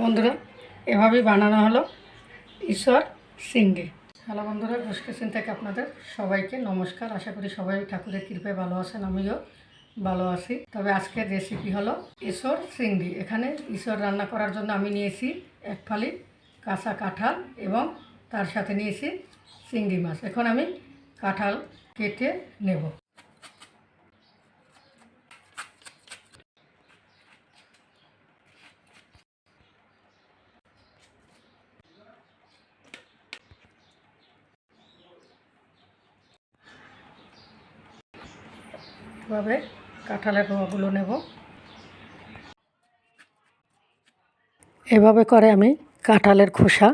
বন্ধুরা, এভাবেই বানানো হলো ঈশ্বর সিংড়ি হ্যালো বন্ধুরা ঘোষ কিচেন থেকে আপনাদের সবাইকে নমস্কার। আশা করি সবাই ঠাকুরের কৃপায় ভালো আছেন, আমিও ভালো আছি। তবে আজকের রেসিপি হলো ঈশ্বর সিংড়ি এখানে ঈশ্বর রান্না করার জন্য আমি নিয়েছি এক ফালি কাঁচা কাঁঠাল এবং তার সাথে নিয়েছি চিংড়ি মাছ। এখন আমি কাঁঠাল কেটে নেব। এভাবে কাঁঠালের রোয়াগুলো নেব। এভাবে করে আমি কাঁঠালের খোসা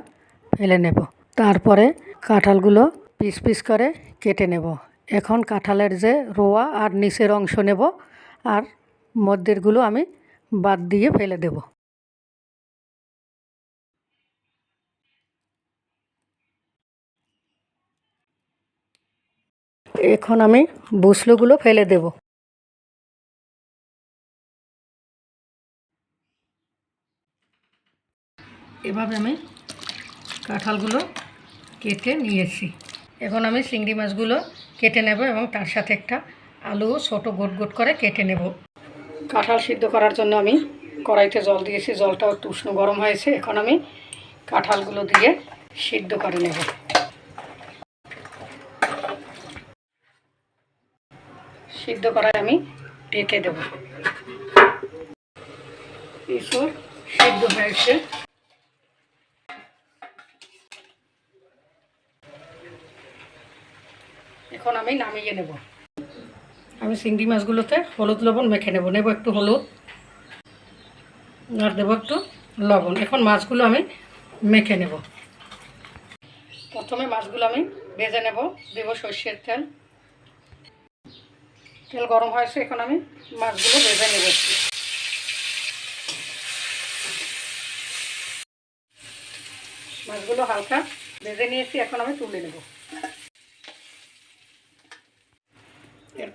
ফেলে নেব। তারপরে কাঁঠালগুলো পিস পিস করে কেটে নেব। এখন কাঁঠালের যে রোয়া আর নিচের অংশ নেব আর মধ্যেরগুলো আমি বাদ দিয়ে ফেলে দেব। এখন আমি বুসলুগুলো ফেলে দেব। এভাবে আমি কাঁঠালগুলো কেটে নিয়েছি। এখন আমি চিংড়ি মাছগুলো কেটে নেব এবং তার সাথে একটা আলু ছোটো গোট গোট করে কেটে নেব। কাঁঠাল সিদ্ধ করার জন্য আমি কড়াইতে জল দিয়েছি। জলটাও একটু উষ্ণ গরম হয়েছে। এখন আমি কাঁঠালগুলো দিয়ে সিদ্ধ করে নেব। সিদ্ধ করায় আমি ঢেকে দেব। ঈশ্বর সিদ্ধ হয়েছে এখন আমি নামিয়ে নেব। আমি চিংড়ি মাছগুলোতে হলুদ লবণ মেখে নেব। নেব একটু হলুদ আর দেবো একটু লবণ। এখন মাছগুলো আমি মেখে নেব। প্রথমে মাছগুলো আমি ভেজে নেব। দেবো সর্ষের তেল। তেল গরম হয়েছে এখন আমি মাছগুলো ভেজে নেব মাছগুলো হালকা ভেজে নিয়েছি, এখন আমি তুলে নেব।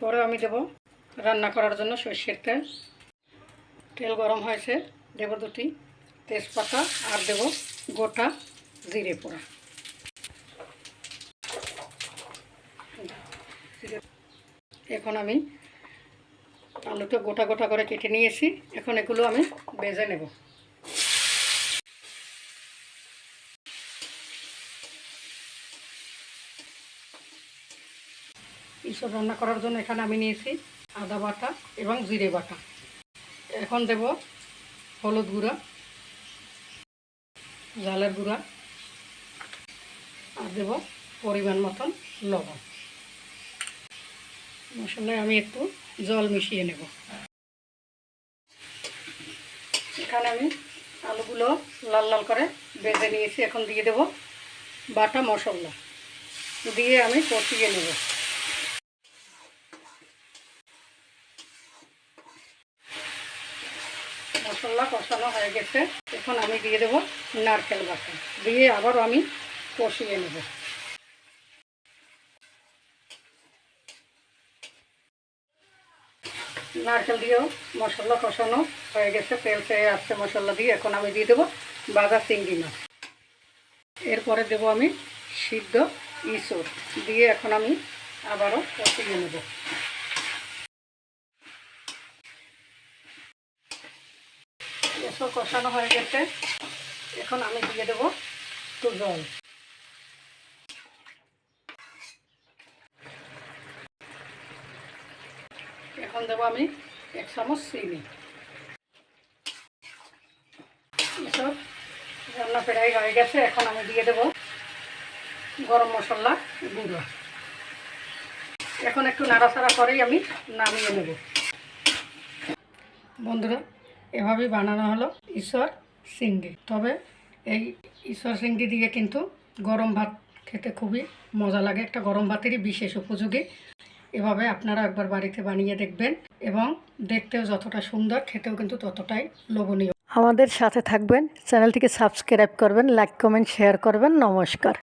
এরপরে আমি দেব রান্না করার জন্য সর্ষের তেল। তেল গরম হয়েছে, দেব দুটি তেজপাতা আর দেব গোটা জিরে পোড়া। এখন আমি আলুটা গোটা গোটা করে কেটে নিয়েছি, এখন এগুলো আমি বেজে নেব। এইসব রান্না করার জন্য এখানে আমি নিয়েছি আদা বাটা এবং জিরে বাটা। এখন দেব হলুদ গুঁড়া জালের গুঁড়া আর দেব পরিমাণ মতন লবণ। মশলায় আমি একটু জল মিশিয়ে নেব। এখানে আমি আলুগুলো লাল লাল করে বেজে নিয়েছি। এখন দিয়ে দেব বাটা মশলা। দিয়ে আমি কষিয়ে নেব। মশলা কষানো হয়ে গেছে। এখন আমি দিয়ে দেব নারকেল বাটা। দিয়ে আবারও আমি কষিয়ে নেব। নারকেল দিয়েও মশলা কষানো হয়ে গেছে। তেল ছেড়ে আসছে মশলা দিয়ে। এখন আমি দিয়ে দেবো বাজার চিংড়ি মাছ। এরপরে দেবো আমি সিদ্ধ ইসর। দিয়ে এখন আমি আবারও কষিয়ে নেব। এসব কষানো হয়ে গেছে। এখন আমি দিয়ে দেবো একটু জল। এখন দেবো আমি এক চামচ চিনি। এসব রান্না প্রায় হয়ে গেছে, এখন আমি দিয়ে দেবো গরম মশলা গুঁড়ো। এখন একটু নাড়াচাড়া করেই আমি নামিয়ে নেব। বন্ধুরা এভাবেই বানানো হলো ঈশ্বর সিংড়ি তবে এই ঈশ্বর সিংড়ি দিয়ে কিন্তু গরম ভাত খেতে খুবই মজা লাগে। একটা গরম ভাতেরই বিশেষ উপযোগী। এভাবে আপনারা একবার বাড়িতে বানিয়ে দেখবেন এবং দেখতেও যতটা সুন্দর, খেতেও কিন্তু ততটাই লোভনীয়। আমাদের সাথে থাকবেন। চ্যানেলটিকে সাবস্ক্রাইব করবেন, লাইক, কমেন্ট, শেয়ার করবেন। নমস্কার।